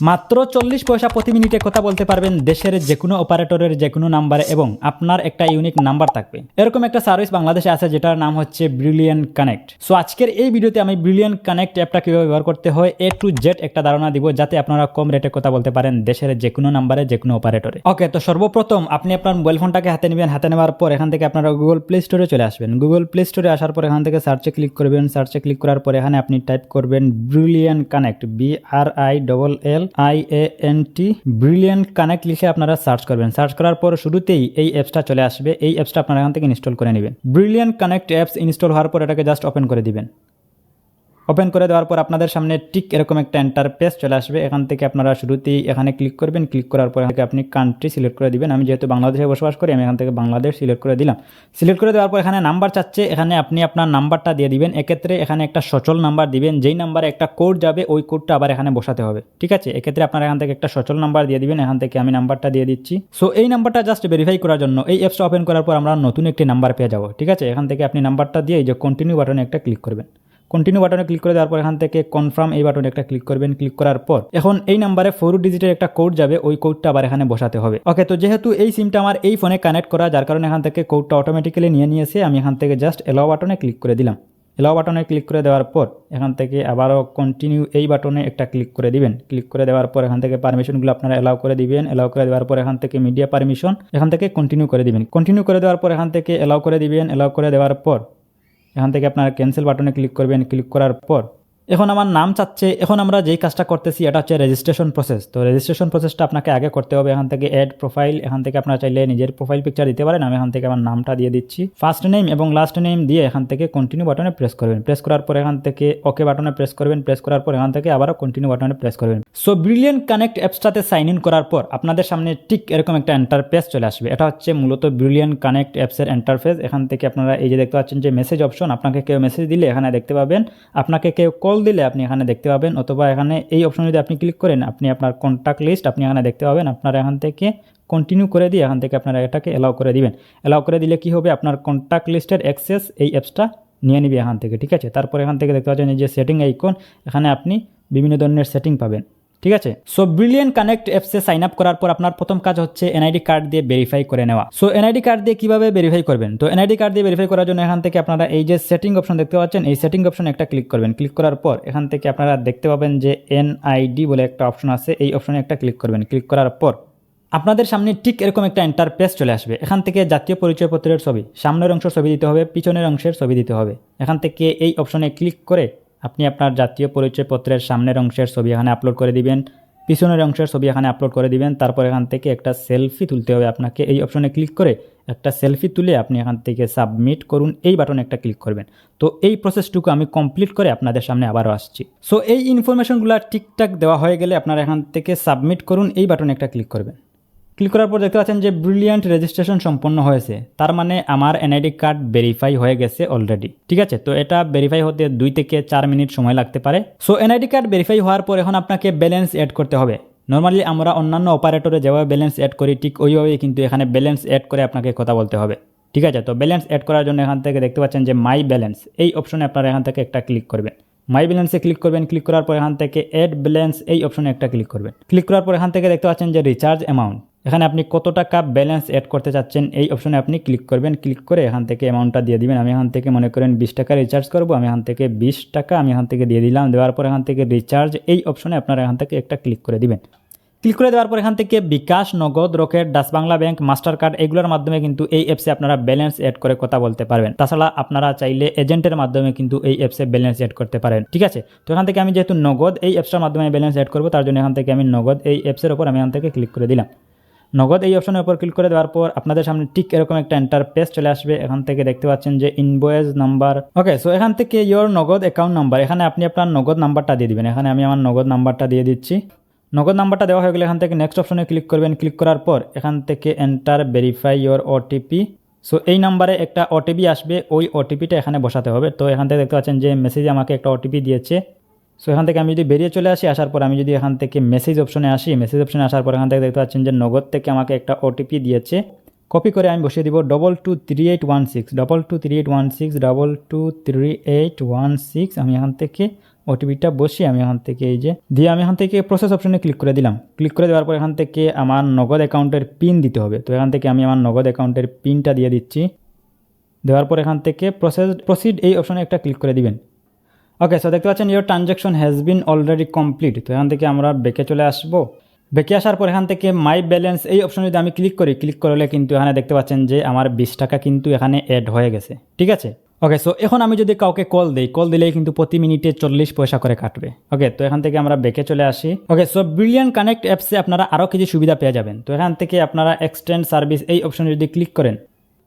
মাত্র চল্লিশ পয়সা প্রতি মিনিটে কথা বলতে পারবেন দেশের যে কোনো অপারেটরের যে কোনো নাম্বারে এবং আপনার একটা ইউনিক নাম্বার থাকবে। এরকম একটা সার্ভিস বাংলাদেশে আছে যেটার নাম হচ্ছে ব্রিলিয়ান কানেক্ট সো আজকের এই ভিডিওতে আমি ব্রিলিয়ান কানেক্ট অ্যাপটা কীভাবে ব্যবহার করতে হয় এ টু জেড একটা ধারণা দিব যাতে আপনারা কম রেটে কথা বলতে পারেন দেশের যে কোনো নাম্বারে যে কোনো অপারেটরে। ওকে তো সর্বপ্রথম আপনি আপনার মোবাইল ফোনটাকে হাতে নেবেন, হাতে নেওয়ার পর এখান থেকে আপনারা গুগল প্লে স্টোরে চলে আসবেন। গুগল প্লে স্টোরে আসার পর এখান থেকে সার্চে ক্লিক করবেন। সার্চে ক্লিক করার পর এখানে আপনি টাইপ করবেন brilliant connect B R I double L I A N T brilliant connect লিখে আপনারা সার্চ করবেন। সার্চ করার পর শুরুতেই এই অ্যাপসটা চলে আসবে। এই অ্যাপসটা আপনারা এখান থেকে ইনস্টল করে নেবেন। ব্রিলিয়েন্ট কানেক্ট অ্যাপস ইনস্টল হওয়ার পর এটাকে জাস্ট ওপেন করে দিবেন। ওপেন করে দেওয়ার পর আপনাদের সামনে ঠিক এরকম একটা এন্টার পেজ চলে আসবে। এখান থেকে আপনারা শুরুতেই এখানে ক্লিক করবেন। ক্লিক করার পর আপনি কান্ট্রি সিলেক্ট করে দিবেন। আমি যেহেতু বাংলাদেশে বসবাস করি, আমি এখান থেকে বাংলাদেশ সিলেক্ট করে দিলাম। সিলেক্ট করে দেওয়ার পর এখানে নাম্বার চাচ্ছে। এখানে আপনি আপনার নাম্বারটা দিয়ে দিবেন। এক্ষেত্রে এখানে একটা সচল নাম্বার দিবেন। যেই নাম্বারে একটা কোড যাবে, ওই কোডটা আবার এখানে বসাতে হবে। ঠিক আছে? এক্ষেত্রে আপনারা এখান থেকে একটা সচল নাম্বার দিয়ে দিবেন। এখান থেকে আমি নাম্বারটা দিয়ে দিচ্ছি। সো এই নাম্বারটা জাস্ট ভেরিফাই করার জন্য এই অ্যাপসটা ওপেন করার পর আমরা নতুন একটি নাম্বার পেয়ে যাব। ঠিক আছে? এখান থেকে আপনি নাম্বারটা দিয়ে যে কন্টিনিউ বাটনে একটা ক্লিক করবেন। কন্টিনিউ বাটনে ক্লিক করে দেওয়ার পর এখান থেকে কনফার্ম এই বাটনে একটা ক্লিক করবেন। ক্লিক করার পর এখন এই নাম্বারে ফোর ডিজিটের একটা কোড যাবে, ওই কোডটা আবার এখানে বসাতে হবে। ওকে তো যেহেতু এই সিমটা আমার এই ফোনে কানেক্ট করা, যার কারণে এখান থেকে কোডটা অটোমেটিক্যালি নিয়ে নিয়েছে, আমি এখান থেকে জাস্ট এলাও বাটনে ক্লিক করে দিলাম। এলাও বাটনে ক্লিক করে দেওয়ার পর এখান থেকে আবারও কন্টিনিউ এই বাটনে একটা ক্লিক করে দিবেন। ক্লিক করে দেওয়ার পর এখান থেকে পারমিশনগুলো আপনারা এলাও করে দিবেন। এলাও করে দেওয়ার পর এখান থেকে মিডিয়া পারমিশন এখান থেকে কন্টিনিউ করে দিবেন। কন্টিনিউ করে দেওয়ার পর এখান থেকে এলাও করে দিবেন। এলাও করে দেওয়ার পর এখান থেকে আপনারা ক্যান্সেল বাটনে ক্লিক করবেন। ক্লিক করার পর এখন আমার নাম চাচ্ছে, এখন আমরা যেই কাজটা করতেছি, এটা হচ্ছে রেজিস্ট্রেশন প্রসেস তো রেজিস্ট্রেশন প্রসেসটা আপনাকে আগে করতে হবে, এখান থেকে অ্যাড প্রোফাইল এখান থেকে আপনারা চাইলে নিজের প্রোফাইল পিকচার দিতে পারেন, আমি এখান থেকে আমার নামটা দিয়ে দিচ্ছি। ফার্স্ট নেম এবং লাস্ট নেম দিয়ে এখান থেকে কন্টিনিউ বাটনে প্রেস করবেন। প্রেস করার পর এখান থেকে ওকে বাটনে প্রেস করবেন। প্রেস করার পর এখান থেকে আবারও কন্টিনিউ বাটনে প্রেস করবেন। সো ব্রিলিয়ান কানেক্ট অ্যাপসটাতে সাইন ইন করার পর আপনাদের সামনে ঠিক এরকম একটা এন্টারপেস চলে আসবে। এটা হচ্ছে মূলত ব্রিলিয়ান কানেক্ট অ্যাপসের এন্টারফেস এখান থেকে আপনারা এই যে দেখতে পাচ্ছেন যে মেসেজ অপশন আপনাকে কেউ মেসেজ দিলে এখানে দেখতে পাবেন, আপনাকে কেউ কল দিলে আপনি এখানে দেখতে পাবেন, অথবা এখানে এই অপশন যদি আপনি ক্লিক করেন, আপনি আপনার কন্ট্যাক্ট লিস্ট আপনি এখানে দেখতে পাবেন। আপনার এখান থেকে কন্টিনিউ করে দিয়ে এখান থেকে আপনারা এটাকে অ্যালাউ করে দিবেন। অ্যালাউ করে দিলে কি হবে? আপনার কন্ট্যাক্ট লিস্টের অ্যাক্সেস এই অ্যাপসটা নিয়ে নিবে এখান থেকে, ঠিক আছে? তারপর এখান থেকে দেখতে পাচ্ছেন যে সেটিং আইকন এখানে আপনি বিভিন্ন ধরনের সেটিং পাবেন। ঠিক আছে? সো ব্রিলিয়ান কানেক্ট অ্যাপসে সাইন আপ করার পর আপনার প্রথম কাজ হচ্ছে এনআইডি কার্ড দিয়ে ভেরিফাই করে নেওয়া। সো এনআইডি কার্ড দিয়ে কীভাবে ভেরিফাই করবেন? তো এনআইডি কার্ড দিয়ে ভেরিফাই করার জন্য এখান থেকে আপনারা এই যে সেটিং অপশন দেখতে পাচ্ছেন, এই সেটিং অপশন একটা ক্লিক করবেন। ক্লিক করার পর এখান থেকে আপনারা দেখতে পাবেন যে এনআইডি বলে একটা অপশন আছে, এই অপশনে একটা ক্লিক করবেন। ক্লিক করার পর আপনাদের সামনে ঠিক এরকম একটা এন্টারপ্রেস চলে আসবে। এখান থেকে জাতীয় পরিচয়পত্রের ছবি, সামনের অংশ ছবি দিতে হবে, পিছনের অংশের ছবি দিতে হবে। এখান থেকে এই অপশনে ক্লিক করে আপনি আপনার জাতীয় পরিচয়পত্রের সামনের অংশের ছবি এখানে আপলোড করে দিবেন, পিছনের অংশের ছবি এখানে আপলোড করে দিবেন, তারপর এখান থেকে একটা সেলফি তুলতে হবে আপনাকে। এই অপশনে ক্লিক করে একটা সেলফি তুলে আপনি এখান থেকে সাবমিট করুন, এই বাটনে একটা ক্লিক করবেন। তো এই প্রসেসটুকু আমি কমপ্লিট করে আপনাদের সামনে আবারও আসছি। সো এই ইনফরমেশনগুলো ঠিকঠাক দেওয়া হয়ে গেলে আপনারা এখান থেকে সাবমিট করুন, এই বাটনে একটা ক্লিক করবেন। ক্লিক করার পর দেখতে পাচ্ছেন যে ব্রিলিয়ান্ট রেজিস্ট্রেশন সম্পন্ন হয়েছে। তার মানে আমার এনআইডি কার্ড ভেরিফাই হয়ে গেছে অলরেডি ঠিক আছে? তো এটা ভেরিফাই হতে দুই থেকে চার মিনিট সময় লাগতে পারে। সো এনআইডি কার্ড ভেরিফাই হওয়ার পর এখন আপনাকে ব্যালেন্স অ্যাড করতে হবে। নর্মালি আমরা অন্যান্য অপারেটরে যেভাবে ব্যালেন্স অ্যাড করি, ঠিক ওইভাবেই কিন্তু এখানে ব্যালেন্স অ্যাড করে আপনাকে কথা বলতে হবে। ঠিক আছে? তো ব্যালেন্স অ্যাড করার জন্য এখান থেকে দেখতে পাচ্ছেন যে মাই ব্যালেন্স এই অপশনে আপনারা এখান থেকে একটা ক্লিক করবেন। মাই ব্যালেন্সে ক্লিক করবেন ক্লিক করার পর এখান থেকে অ্যাড ব্যালেন্স এই অপশনে একটা ক্লিক করবেন। ক্লিক করার পর এখান থেকে দেখতে পাচ্ছেন যে রিচার্জ অ্যামাউন্ট এখানে আপনি কত টাকা ব্যালেন্স অ্যাড করতে চাচ্ছেন এই অপশনে আপনি ক্লিক করবেন ক্লিক করে এখান থেকে অ্যামাউন্টটা দিয়ে দিবেন আমি এখান থেকে মনে করেন বিশ টাকা রিচার্জ করব আমি এখান থেকে বিশ টাকা আমি এখান থেকে দিয়ে দিলাম দেওয়ার পর এখান থেকে রিচার্জ এই অপশনে আপনারা এখান থেকে একটা ক্লিক করে দিবেন ক্লিক করে দেওয়ার পর এখান থেকে bKash Nagad Rocket Dutch Bangla bank Mastercard এগুলোর মাধ্যমে কিন্তু এই অ্যাপসে আপনারা ব্যালেন্স অ্যাড করে কথা বলতে পারবেন তাছাড়া আপনারা চাইলে এজেন্টের মাধ্যমে কিন্তু এই অ্যাপসে ব্যালেন্স অ্যাড করতে পারেন ঠিক আছে তো এখান থেকে আমি যেহেতু নগদ এই অ্যাপসটার মাধ্যমে ব্যালেন্স অ্যাড করব তার জন্য এখান থেকে আমি নগদ এই অ্যাপসের ওপর আমি এখান থেকে ক্লিক করে দিলাম নগদ এই অপশনের উপর ক্লিক করে দেওয়ার পর আপনাদের সামনে ঠিক এরকম একটা এন্টারপেস চলে আসবে। এখান থেকে দেখতে পাচ্ছেন যে ইনভয়েস নাম্বার ওকে সো এখান থেকে ইয়োর নগদ অ্যাকাউন্ট নাম্বার এখানে আপনি আপনার নগদ নাম্বারটা দিয়ে দিবেন। এখানে আমি আমার নগদ নাম্বারটা দিয়ে দিচ্ছি। নগদ নাম্বারটা দেওয়া হয়ে গেলে এখান থেকে নেক্সট অপশনে ক্লিক করবেন। ক্লিক করার পর এখান থেকে enter verify your OTP so এই নাম্বারে একটা ওটিপি আসবে। ওই ওটিপিটা এখানে বসাতে হবে। তো এখান থেকে দেখতে পাচ্ছেন যে মেসেজে আমাকে একটা ওটিপি দিয়েছে। সো এখান থেকে আমি যদি বেরিয়ে চলে আসি, আসার পর আমি যদি এখান থেকে মেসেজ অপশনে আসি মেসেজ অপশনে আসার পর এখান থেকে দেখতে পাচ্ছেন যে নগদ থেকে আমাকে একটা ওটিপি দিয়েছে। কপি করে আমি বসিয়ে দিব double two three eight one six double two three eight one six double two three eight one six আমি এখান থেকে ওটিপিটা বসিয়ে আমি এখান থেকে এই যে, দিয়ে আমি এখান থেকে প্রসেস অপশনে ক্লিক করে দিলাম। ক্লিক করে দেওয়ার পর এখান থেকে আমার নগদ অ্যাকাউন্টের পিন দিতে হবে। তো এখান থেকে আমি আমার নগদ অ্যাকাউন্টের পিনটা দিয়ে দিচ্ছি। দেওয়ার পর এখান থেকে প্রসেস প্রসিড এই অপশনে একটা ক্লিক করে দিবেন। ওকে সো দেখতে পাচ্ছেন your transaction has been already complete তো এখান থেকে আমরা বেঁকে চলে আসব। বেঁকে আসার পর এখান থেকে মাই ব্যালেন্স এই অপশনে যদি আমি ক্লিক করি ক্লিক করলে কিন্তু এখানে দেখতে পাচ্ছেন যে আমার বিশ টাকা কিন্তু এখানে অ্যাড হয়ে গেছে। ঠিক আছে? ওকে সো এখন আমি যদি কাউকে কল দিই কল দিলেই কিন্তু প্রতি মিনিটে চল্লিশ পয়সা করে কাটবে। ওকে তো এখান থেকে আমরা বেঁকে চলে আসি। ওকে সো ব্রিলিয়ান কানেক্ট অ্যাপসে আপনারা আরও কিছু সুবিধা পেয়ে যাবেন। তো এখান থেকে আপনারা এক্সটেন্ড সার্ভিস এই অপশনে যদি ক্লিক করেন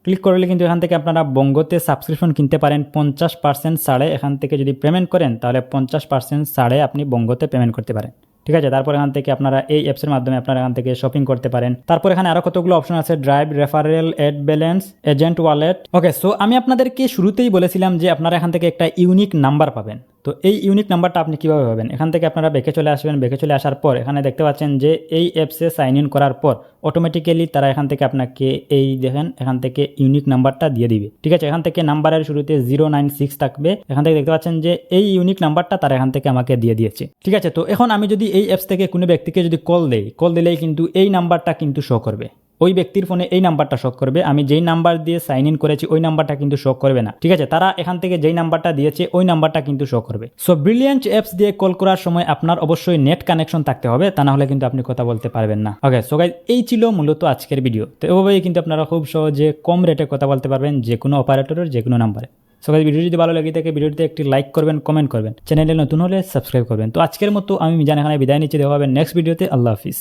ক্লিক করলে কিন্তু এখান থেকে আপনারা বঙ্গতে সাবস্ক্রিপশন কিনতে পারেন। পঞ্চাশ পার্সেন্ট ছাড়ে এখান থেকে যদি পেমেন্ট করেন, তাহলে পঞ্চাশ পার্সেন্ট ছাড়ে আপনি বঙ্গতে পেমেন্ট করতে পারেন। ঠিক আছে? তারপর এখান থেকে আপনারা এই অ্যাপসের মাধ্যমে আপনারা এখান থেকে শপিং করতে পারেন। তারপর এখানে আরও কতগুলো অপশন আছে? Drive referral add balance agent wallet okay so আমি আপনাদেরকে শুরুতেই বলেছিলাম যে আপনারা এখান থেকে একটা ইউনিক নাম্বার পাবেন। তো এই ইউনিক নাম্বারটা আপনি কীভাবে পাবেন? এখান থেকে আপনারা বেঁকে চলে আসবেন। বেঁকে চলে আসার পর এখানে দেখতে পাচ্ছেন যে এই অ্যাপসে সাইন ইন করার পর অটোমেটিক্যালি তারা এখান থেকে আপনাকে এই দেখেন, এখান থেকে ইউনিক নাম্বারটা দিয়ে দিবে। ঠিক আছে? এখান থেকে নাম্বারের শুরুতে জিরো নাইন সিক্স থাকবে। এখান থেকে দেখতে পাচ্ছেন যে এই ইউনিক নাম্বারটা তারা এখান থেকে আমাকে দিয়ে দিয়েছে। ঠিক আছে? তো এখন আমি যদি এই অ্যাপস থেকে কোনো ব্যক্তিকে যদি কল দেই কল দিলেই কিন্তু এই নাম্বারটা কিন্তু শো করবে। ওই ব্যক্তির ফোনে এই নাম্বারটা শো করবে। আমি যেই নাম্বার দিয়ে সাইন ইন করেছি, ওই নাম্বারটা কিন্তু শো করবে না। ঠিক আছে? তারা এখান থেকে যেই নাম্বারটা দিয়েছে, ওই নাম্বারটা কিন্তু শো করবে। সো ব্রিলিয়ান্ট অ্যাপস দিয়ে কল করার সময় আপনার অবশ্যই নেট কানেকশন থাকতে হবে। তা না হলে কিন্তু আপনি কথা বলতে পারবেন না। ওকে সো গাইজ এই ছিল মূলত আজকের ভিডিও তো এভাবেই কিন্তু আপনারা খুব সহজে কম রেটে কথা বলতে পারবেন যে কোনো অপারেটরের যে কোনো নাম্বারে সো গাইজ ভিডিও যদি ভালো লাগে থাকে ভিডিওতে একটি লাইক করবেন কমেন্ট করবেন। চ্যানেলে নতুন হলে সাবস্ক্রাইব করবেন। তো আজকের মতো আমি মিজান এখানে বিদায় নিচ্ছি। দেখা হবে নেক্সট ভিডিওতে আল্লাহ হাফিজ।